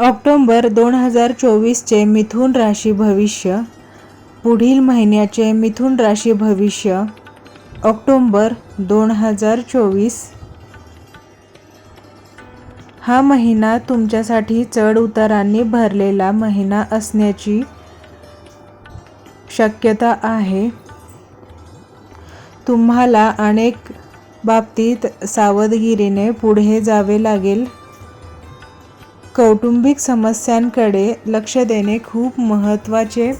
ऑक्टोंबर दोन हजार चोवीसचे मिथुन राशी भविष्य पुढील महिन्याचे मिथुन राशी भविष्य ऑक्टोंबर दोन हजार चोवीस. हा महिना तुमच्यासाठी चढ उतारांनी भरलेला महिना असण्याची शक्यता आहे. तुम्हाला अनेक बाबतीत सावधगिरीने पुढे जावे लागेल. कौटुंबिक समस्यांकडे लक्ष देणे खूप महत्त्वाचे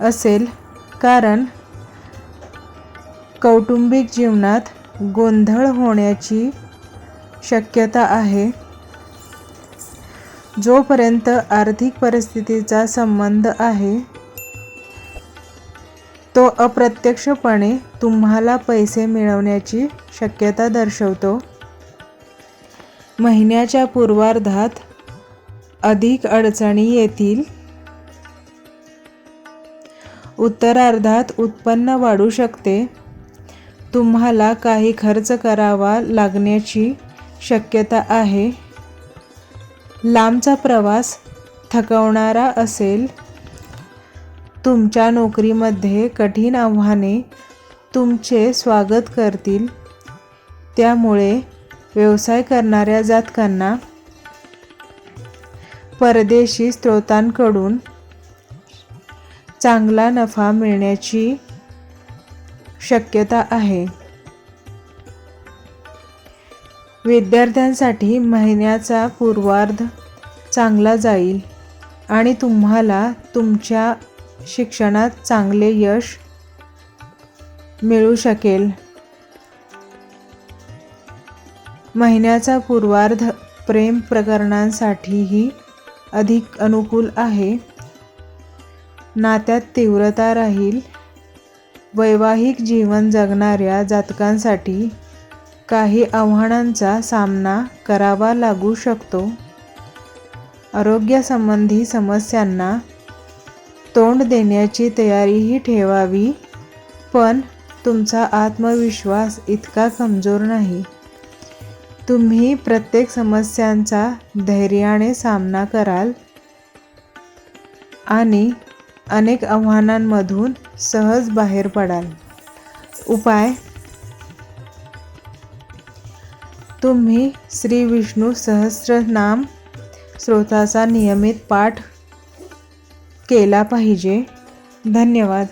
असेल. कारण कौटुंबिक जीवनात गोंधळ होण्याची शक्यता आहे. जोपर्यंत आर्थिक परिस्थितीचा संबंध आहे तो अप्रत्यक्षपणे तुम्हाला पैसे मिळवण्याची शक्यता दर्शवतो. महिन्याच्या पूर्वार्धात अधिक अडचणी येतील. उत्तरार्धात उत्पन्न वाढू शकते. तुम्हाला काही खर्च करावा लागण्याची शक्यता आहे. लांबचा प्रवास थकवणारा असेल. तुमच्या नोकरीमध्ये कठीण आव्हाने तुमचे स्वागत करतील. त्यामुळे व्यवसाय करणाऱ्या जातकांना परदेशी स्रोतांकडून चांगला नफा मिळण्याची शक्यता आहे. विद्यार्थ्यांसाठी महिन्याचा पूर्वार्ध चांगला जाईल आणि तुम्हाला तुमच्या शिक्षणात चांगले यश मिळू शकेल. महिन्याचा पूर्वार्ध प्रेम प्रकरणांसाठीही अधिक अनुकूल आहे. नात्यात तीव्रता राहील. वैवाहिक जीवन जगणाऱ्या जातकांसाठी काही आव्हानांचा सामना करावा लागू शकतो. आरोग्यासंबंधी समस्यांना तोंड देण्याची तयारीही ठेवावी. पण तुमचा आत्मविश्वास इतका कमजोर नाही. तुम्ही प्रत्येक समस्यांचा धैर्याने सामना कराल आणि अनेक आव्हानांमधून सहज बाहेर पडाल. उपाय? तुम्ही श्री विष्णू सहस्रनाम स्रोताचा नियमित पाठ केला पाहिजे. धन्यवाद.